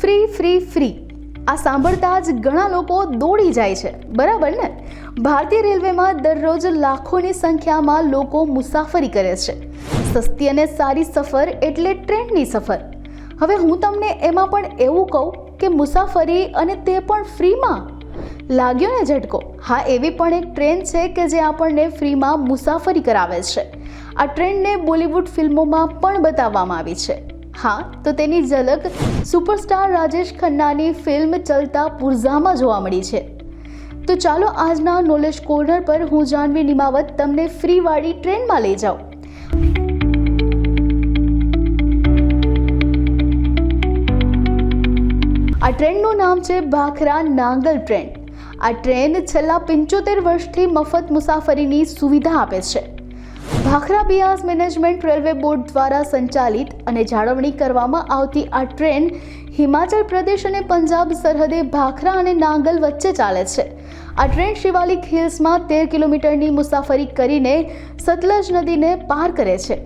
Free free free. આ સાંભળતા જ ઘણા લોકો દોડી જાય છે. બરાબર ને? ભારતીય રેલવેમાં દરરોજ લાખોની સંખ્યામાં લોકો મુસાફરી કરે છે. સસ્તી અને સારી સફર એટલે ટ્રેનની સફર. હવે હું તમને એમાં પણ એવું કહું કે મુસાફરી અને તે પણ ફ્રીમાં? લાગ્યો ને ઝટકો? હા, એવી પણ એક ટ્રેન છે કે જે આપણને ફ્રીમાં મુસાફરી કરાવે છે. આ ટ્રેનને બોલિવૂડ ફિલ્મોમાં પણ બતાવવામાં આવી છે. હા, તો તેની ઝલક સુપરસ્ટાર રાજેશ ખન્નાની ફિલ્મ ચલતા પુરઝામાં જોવા મળી છે. તો ચાલો આજના નોલેજ કોર્નર પર હું જાનવી નિમાવત તમને ફ્રીવાળી ટ્રેનમાં લઈ જાઉં. આ ટ્રેનનું નામ છે ભાખરા નાંગલ ટ્રેન. આ ટ્રેન છેલ્લા પંચોતેર વર્ષથી મફત મુસાફરીની સુવિધા આપે છે. Bhakra Beas management railway board દ્વારા સંચાલિત અને જાળવણી કરવામાં આવતી આ ટ્રેન હિમાચલ પ્રદેશ અને પંજાબ સરહદે ભાખરા અને નાંગલ વચ્ચે ચાલે છે. આ ટ્રેન શિવાલિક હિલ્સમાં તેર કિલોમીટરની મુસાફરી કરીને સતલજ નદીને પાર કરે છે.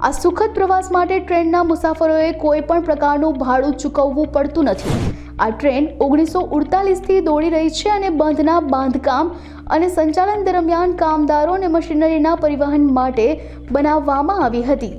આ સુખદ પ્રવાસ માટે ટ્રેનના મુસાફરોએ કોઈ પણ પ્રકારનું ભાડું ચૂકવવું પડતું નથી. આ ટ્રેન ઓગણીસો ઉડતાલીસથી દોડી રહી છે અને બંધના બાંધકામ અને સંચાલન દરમિયાન કામદારો અને મશીનરીના પરિવહન માટે બનાવવામાં આવી હતી.